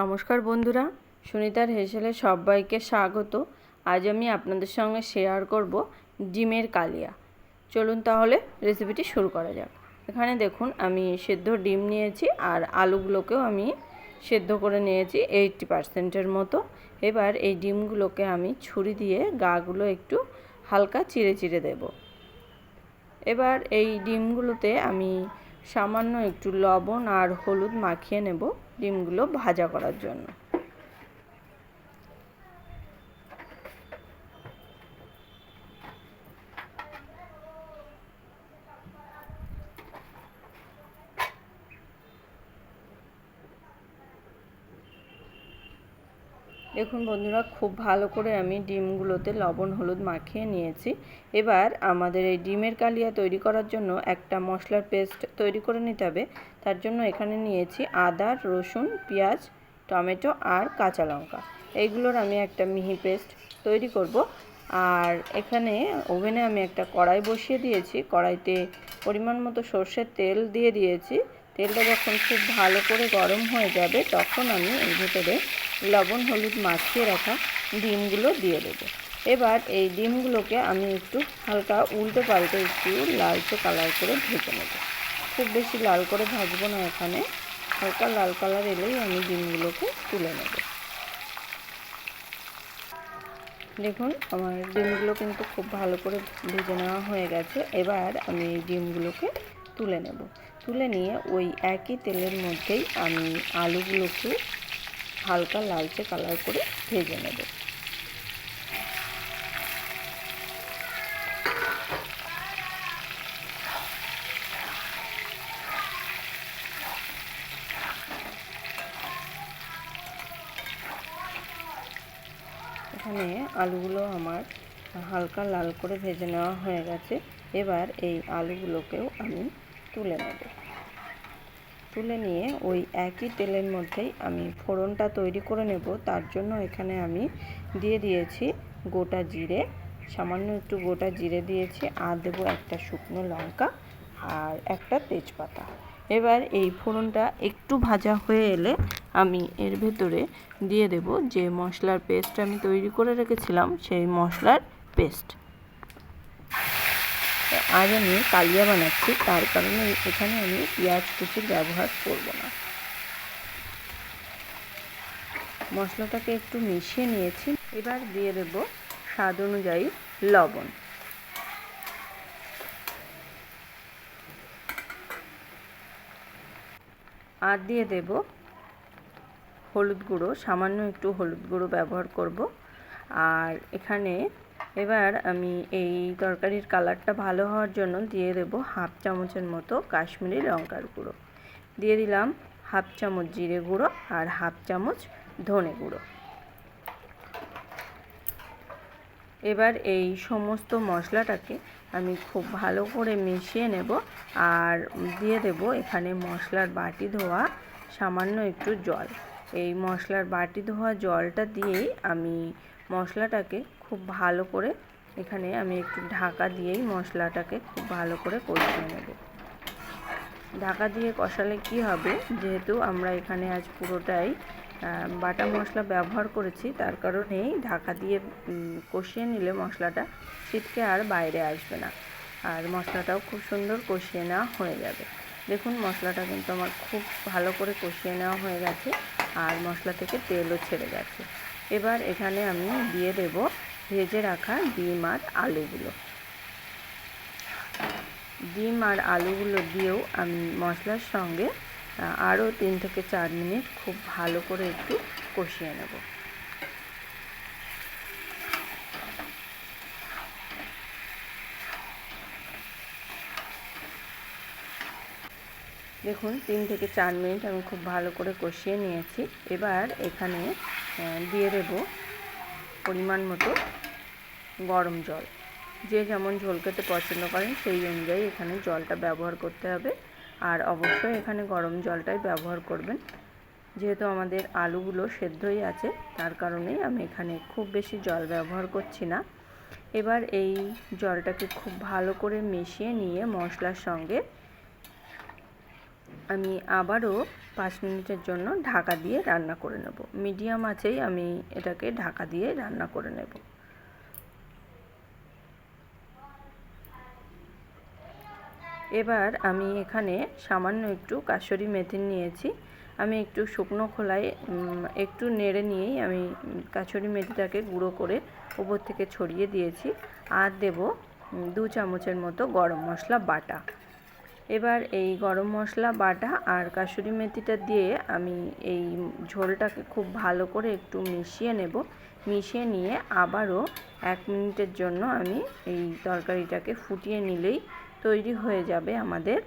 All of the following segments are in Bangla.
নমস্কার বন্ধুরা, সুনিতার হেসেলে সবাইকে স্বাগত। আজ আমি আপনাদের সঙ্গে শেয়ার করব ডিমের কালিয়া। চলুন তাহলে রেসিপিটি শুরু করা যাক। এখানে দেখুন, আমি সেদ্ধ ডিম নিয়েছি আর আলুগুলোকেও আমি সেদ্ধ করে নিয়েছি এইটটি পার্সেন্টের মতো। এবার এই ডিমগুলোকে আমি ছুরি দিয়ে গাগুলো একটু হালকা চিড়ে চিড়ে দেব। এবার এই ডিমগুলোতে আমি সামান্য একটু লবণ আর হলুদ মাখিয়ে নেব। ডিমগুলো ভাজা করার জন্য। দেখুন বন্ধুরা, খুব ভালো করে আমি ডিমগুলোতে লবণ, হলুদ মাখিয়ে নিয়েছি। এবার আমাদের এই ডিমের কালিয়া তৈরি করার জন্য একটা মশলার পেস্ট তৈরি করে নিতে হবে। তার জন্য এখানে নিয়েছি আদা, রসুন, পেঁয়াজ, টমেটো আর কাঁচা লঙ্কা। এইগুলোর আমি একটা মিহি পেস্ট তৈরি করব। আর এখানে ওভেনে আমি একটা কড়াই বসিয়ে দিয়েছি। কড়াইতে পরিমাণ মতো সর্ষের তেল দিয়ে দিয়েছি। তেলটা যখন খুব ভালো করে গরম হয়ে যাবে, তখন আমি এর ভেতরে লবণ, হলুদ মাখিয়ে রাখা ডিমগুলো দিয়ে দেবো। এবার এই ডিমগুলোকে আমি একটু হালকা উল্টে পাল্টে একটু লালচে কালার করে ভেজে নেব। খুব বেশি লাল করে ভাজবো না এখানে। হালকা লাল কালার এলেই আমি ডিমগুলোকে তুলে নেব। দেখুন, আমার ডিমগুলো কিন্তু খুব ভালো করে ভেজে নেওয়া হয়ে গেছে। এবার আমি এই ডিমগুলোকে তুলে নেব। তুলে নিয়ে ওই একই তেলের মধ্যেই আমি আলুগুলোকে হালকা লালচে কালার করে ভেজে নেব। এখানে আলুগুলো আমার হালকা লাল করে ভেজে নেওয়া হয়ে গেছে। এবার এই আলুগুলোকেও আমি তুলে নেব। তুলে নিয়ে ওই একই তেলের মধ্যেই আমি ফোড়নটা তৈরি করে নেব। তার জন্য এখানে আমি দিয়ে দিয়েছি গোটা জিরে। সামান্য একটু গোটা জিরে দিয়েছি। আর দেবো একটা শুকনো লঙ্কা আর একটা তেজপাতা। এবার এই ফোড়নটা একটু ভাজা হয়ে এলে আমি এর ভেতরে দিয়ে দেব যে মশলার পেস্ট আমি তৈরি করে রেখেছিলাম, সেই মশলার পেস্ট। আজ আমি কালিয়া বানাচ্ছি, তার কারণে এখানে আমি পেঁয়াজ কুচির ব্যবহার করব না। মশলাটাকে একটু মিশিয়ে নিয়েছি। এবার দিয়ে দেব স্বাদ অনুযায়ী লবণ। আর দিয়ে দেব হলুদ গুঁড়ো, সামান্য একটু হলুদ গুঁড়ো ব্যবহার করব। আর এখানে এবার আমি এই তরকারির কালারটা ভালো হওয়ার জন্য দিয়ে দেব হাফ চামচের মতো কাশ্মীরি লঙ্কার গুঁড়ো। দিয়ে দিলাম হাফ চামচ জিরে গুঁড়ো আর হাফ চামচ ধনে গুঁড়ো। এবার এই সমস্ত মশলাটাকে আমি খুব ভালো করে মিশিয়ে নেব আর দিয়ে দেব এখানে মশলার বাটি ধোয়া, সামান্য একটু জল। এই মশলার বাটি ধোয়া জলটা দিয়েই আমি মশলাটাকে খুব ভালো করে এখানে আমি একটু ঢাকা দিয়েই মশলাটাকে খুব ভালো করে কষিয়ে নেব। ঢাকা দিয়ে কষালে কি হবে? যেহেতু আমরা এখানে আজ পুরোটাই বাটা মশলা ব্যবহার করেছি, তার কারণেই ঢাকা দিয়ে কষিয়ে নিলে মশলাটা ছিটকে আর বাইরে আসবে না। আর মশলাটাও খুব সুন্দর কষিয়ে নেওয়া হয়ে যাবে। দেখুন, মশলাটা কিন্তু আমার খুব ভালো করে কষিয়ে নেওয়া হয়ে গেছে। আর মশলা থেকে তেলও ছেড়ে গেছে। এবার এখানে আমি দিয়ে দেব ভেজে রাখা ডিম আর আলুগুলো। ডিম আর আলুগুলো দিয়েও আমি মশলার সঙ্গে আরও তিন থেকে চার মিনিট খুব ভালো করে একটু কষিয়ে নেব। দেখুন, তিন থেকে চার মিনিট আমি খুব ভালো করে কষিয়ে নিয়েছি। এবার এখানে দিয়ে দেব পরিমাণ মতো গরম জল। যে যেমন ঝোল খেতে পছন্দ করেন, সেই অনুযায়ী এখানে জলটা ব্যবহার করতে হবে। আর অবশ্যই এখানে গরম জলটাই ব্যবহার করবেন। যেহেতু আমাদের আলুগুলো সেদ্ধই আছে, তার কারণেই আমি এখানে খুব বেশি জল ব্যবহার করছি না। এবার এই জলটাকে খুব ভালো করে মিশিয়ে নিয়ে মশলার সঙ্গে আমি আবারও পাঁচ মিনিটের জন্য ঢাকা দিয়ে রান্না করে নেব। মিডিয়াম আছেই আমি এটাকে ঢাকা দিয়ে রান্না করে নেব। এবার আমি এখানে সামান্য একটু কাসরি মেথি নিয়েছি। আমি একটু শুকনো খোলায় একটু নেড়ে নিয়েই আমি কাসরি মেথিটাকে গুঁড়ো করে উপর থেকে ছড়িয়ে দিয়েছি। আর দেব দু চামচের মতো গরম মশলা বাটা। এবার এই গরম মশলা, বাটা আর কাসুরি মেথিটা দিয়ে আমি এই ঝোলটাকে খুব ভালো করে একটু মিশিয়ে নেব। মিশিয়ে নিয়ে আবারও এক মিনিটের জন্য আমি এই তরকারিটাকে ফুটিয়ে নিলেই তৈরি হয়ে যাবে আমাদের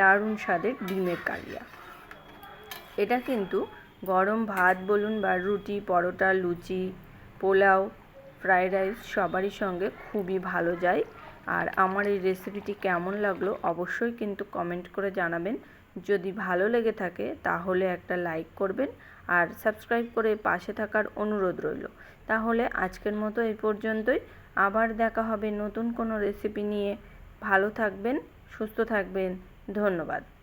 দারুণ স্বাদের ডিমের কালিয়া। এটা কিন্তু গরম ভাত বলুন বা রুটি, পরোটা, লুচি, পোলাও ফ্রায়েড রাইস সবারই সঙ্গে খুবই ভালো যায়। আর আমার এই রেসিপিটি কেমন লাগল অবশ্যই কিন্তু কমেন্ট করে জানাবেন। যদি ভালো লেগে থাকে তাহলে একটা লাইক করবেন আর সাবস্ক্রাইব করে পাশে থাকার অনুরোধ রইল। তাহলে আজকের মতো এই পর্যন্তই। আবার দেখা হবে নতুন কোনো রেসিপি নিয়ে। ভালো থাকবেন, সুস্থ থাকবেন। ধন্যবাদ।